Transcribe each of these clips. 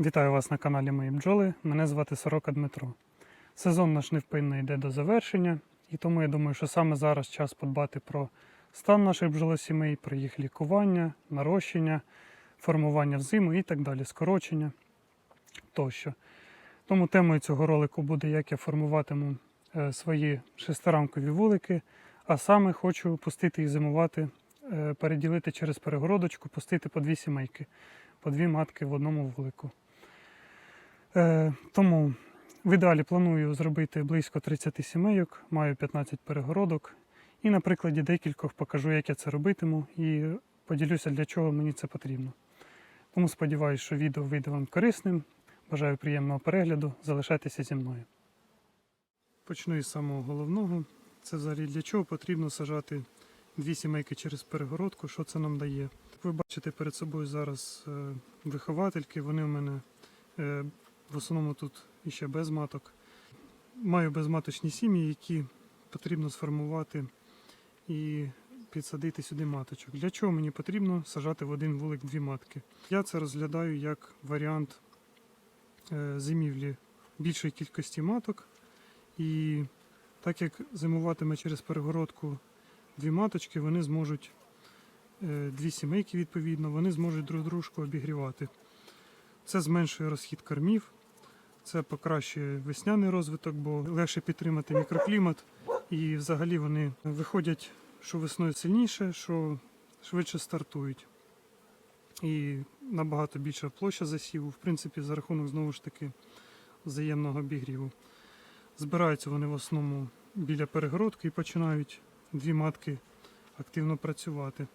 Вітаю вас на каналі Мої бджоли. Мене звати Сорока Дмитро. Сезон наш невпинно йде до завершення, і тому я думаю, що саме зараз час подбати про стан наших бджолосімей, про їх лікування, нарощення, формування взиму і так далі, скорочення тощо. Тому темою цього ролику буде, як я формуватиму е, свої шестирамкові вулики, а саме хочу пустити їх зимувати, е, переділити через перегородочку, пустити по дві сімейки, по дві матки в одному вулику. Е, тому в ідеалі планую зробити близько 30 сімейок, маю 15 перегородок. І на прикладі декількох покажу, як я це робитиму, і поділюся, для чого мені це потрібно. Тому сподіваюся, що відео вийде вам корисним. Бажаю приємного перегляду. Залишайтеся зі мною. Почну із самого головного. Це взагалі для чого потрібно сажати дві сімейки через перегородку, що це нам дає. Ви бачите перед собою зараз е, виховательки, вони в мене е, в основному тут іще без маток. Маю безматочні сім'ї, які потрібно сформувати і підсадити сюди маточок. Для чого мені потрібно сажати в один вулик дві матки? Я це розглядаю як варіант е, зимівлі більшої кількості маток. І так як зимуватиме через перегородку дві маточки, вони зможуть, е, дві сімейки відповідно, вони зможуть друг дружку обігрівати. Це зменшує розхід кормів, це покращує весняний розвиток, бо легше підтримати мікроклімат. І взагалі вони виходять, що весною сильніше, що швидше стартують. І набагато більша площа засіву, в принципі, за рахунок знову ж таки взаємного обігріву. Збираються вони в основному біля перегородки і починають дві матки активно працювати.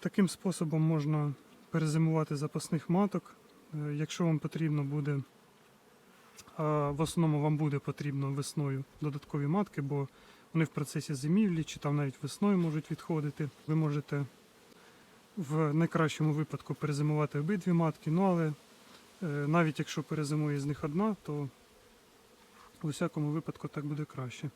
Таким способом можна перезимувати запасних маток. Е, Якщо вам потрібно буде, в основному вам буде потрібно весною додаткові матки, бо вони в процесі зимівлі чи там навіть весною можуть відходити. Ви можете в найкращому випадку перезимувати обидві матки, ну але е, навіть якщо перезимує з них одна, то у всякому випадку так буде краще.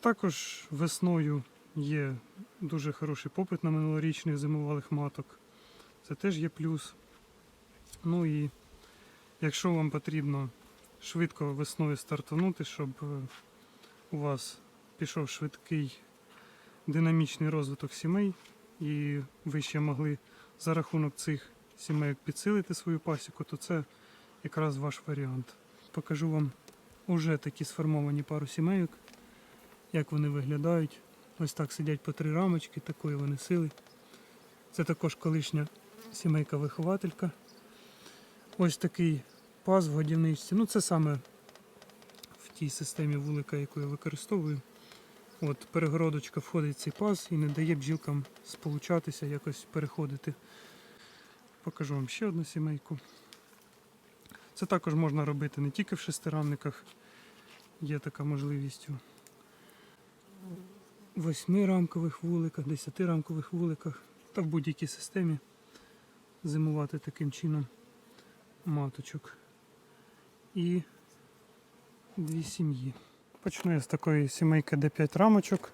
Також весною є дуже хороший попит на минулорічних зимувалих маток. Це теж є плюс. Ну і якщо вам потрібно швидко весною стартанути, щоб е, у вас пішов швидкий динамічний розвиток сімей, і ви ще могли за рахунок цих сімейок підсилити свою пасіку, то це якраз ваш варіант. Покажу вам уже такі сформовані пару сімейок, як вони виглядають. Ось так сидять по три рамочки, такої вони сили. Це також колишня сімейка-вихователька. Ось такий паз в годівничці. Ну це саме в тій системі вулика, яку я використовую. От перегородочка входить в цей паз і не дає бджілкам сполучатися, якось переходити. Покажу вам ще одну сімейку. Це також можна робити не тільки в шестирамниках, є така можливість у восьмирамкових вуликах, десятирамкових вуликах та в будь-якій системі зимувати таким чином маточок. І дві сім'ї. Почну я з такої сімейки, де 5 рамочок.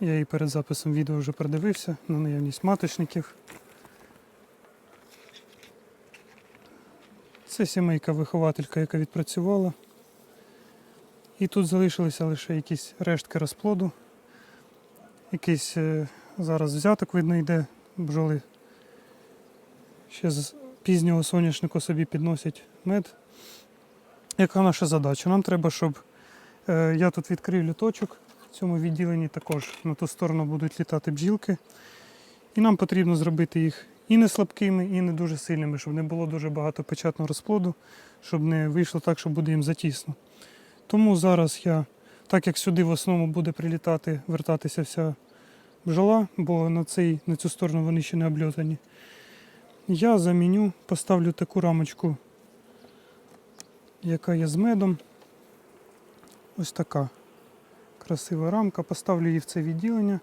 Я її перед записом відео вже продивився на наявність маточників. Це сімейка вихователька, яка відпрацювала. І тут залишилися лише якісь рештки розплоду. Якийсь е, зараз взяток, видно, йде. Бджоли ще пізнього соняшнику собі підносять мед. Яка наша задача? Нам треба, щоб е, я тут відкрив люточок. В цьому відділенні також на ту сторону будуть літати бджілки. І нам потрібно зробити їх і не слабкими, і не дуже сильними, щоб не було дуже багато печатного розплоду, щоб не вийшло так, що буде їм затісно. Тому зараз я, так як сюди в основному буде прилітати, вертатися вся бджола, бо на, цей, на цю сторону вони ще не обльотані, я заміню, поставлю таку рамочку, яка є з медом. Ось така красива рамка. Поставлю її в це відділення.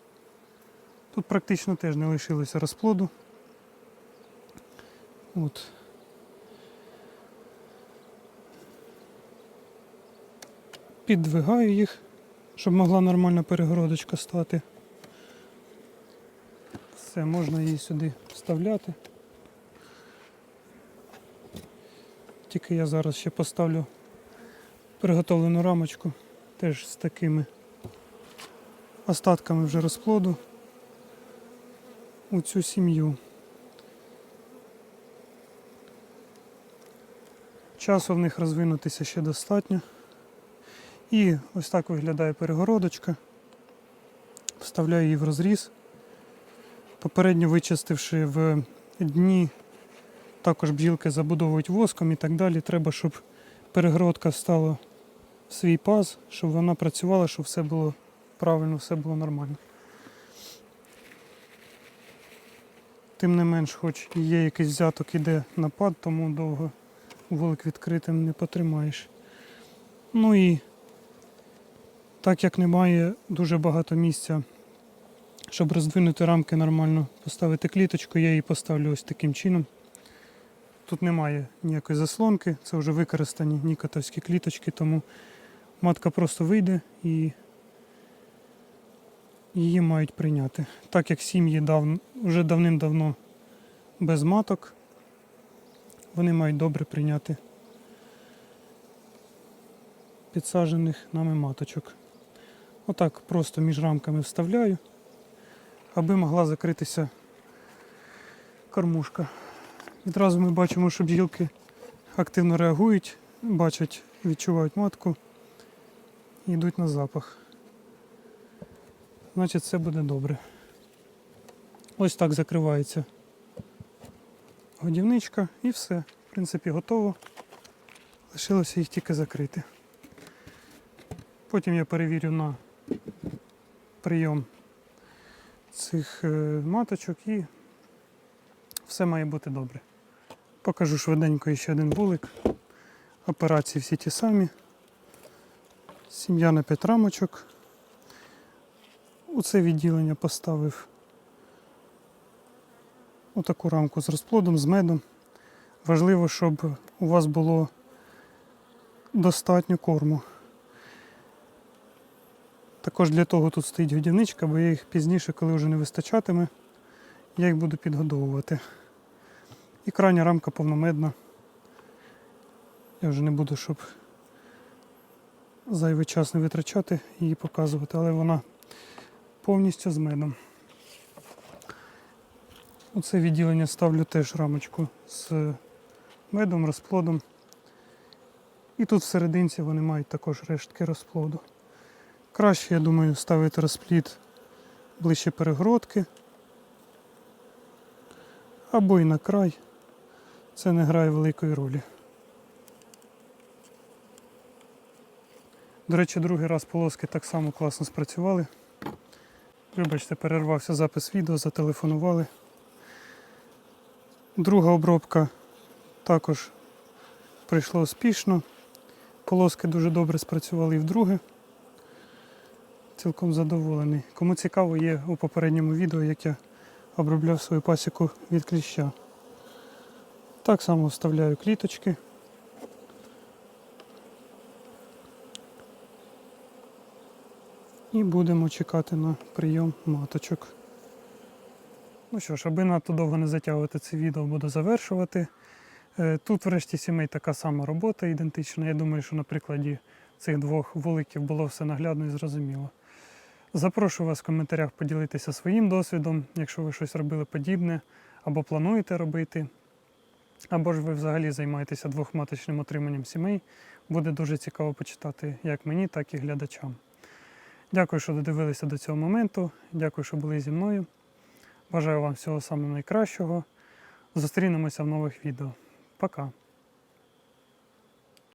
Тут практично теж не лишилося розплоду. От. Піддвигаю їх, щоб могла нормальна перегородочка стати. Все, можна її сюди вставляти. Тільки я зараз ще поставлю приготовлену рамочку теж з такими остатками вже розплоду у цю сім'ю. Часу в них розвинутися ще достатньо. І ось так виглядає перегородочка. Вставляю її в розріз. Попередньо вичистивши в дні, також бджілки забудовують воском і так далі. Треба, щоб перегородка стала в свій паз, щоб вона працювала, щоб все було правильно, все було нормально. Тим не менш, хоч є якийсь взяток, іде напад, тому довго вулик відкритим не потримаєш. Ну і так як немає дуже багато місця, щоб роздвинути рамки нормально, поставити кліточку, я її поставлю ось таким чином. Тут немає ніякої заслонки, це вже використані нікотовські кліточки, тому матка просто вийде і її мають прийняти. Так як сім'ї дав... вже давним-давно без маток, вони мають добре прийняти підсаджених нами маточок. Отак просто між рамками вставляю, аби могла закритися кормушка. Відразу ми бачимо, що бджілки активно реагують, бачать, відчувають матку і йдуть на запах. Значить, все буде добре. Ось так закривається годівничка і все. В принципі, готово. Лишилося їх тільки закрити. Потім я перевірю на прийом цих е, маточок і все має бути добре. Покажу швиденько ще один вулик. Операції всі ті самі. Сім'я на 5 рамочок. У це відділення поставив отаку рамку з розплодом, з медом. Важливо, щоб у вас було достатньо корму. Також для того тут стоїть годівничка, бо я їх пізніше, коли вже не вистачатиме, я їх буду підгодовувати. І крайня рамка повномедна. Я вже не буду, щоб зайвий час не витрачати її показувати, але вона повністю з медом. У це відділення ставлю теж рамочку з медом, розплодом. І тут всерединці вони мають також рештки розплоду. Краще, я думаю, ставити розплід ближче перегородки або і на край. Це не грає великої ролі. До речі, другий раз полоски так само класно спрацювали. Вибачте, перервався запис відео, зателефонували. Друга обробка також прийшла успішно. Полоски дуже добре спрацювали і вдруге. Цілком задоволений. Кому цікаво, є у попередньому відео, як я обробляв свою пасіку від кліща. Так само вставляю кліточки. І будемо чекати на прийом маточок. Ну що ж, аби надто довго не затягувати це відео, буду завершувати. Е, Тут, врешті, сімей така сама робота ідентична. Я думаю, що на прикладі цих двох вуликів було все наглядно і зрозуміло. Запрошую вас в коментарях поділитися своїм досвідом, якщо ви щось робили подібне, або плануєте робити, або ж ви взагалі займаєтеся двохматочним отриманням сімей. Буде дуже цікаво почитати як мені, так і глядачам. Дякую, що додивилися до цього моменту. Дякую, що були зі мною. Бажаю вам всього самого найкращого. Зустрінемося в нових відео. Пока.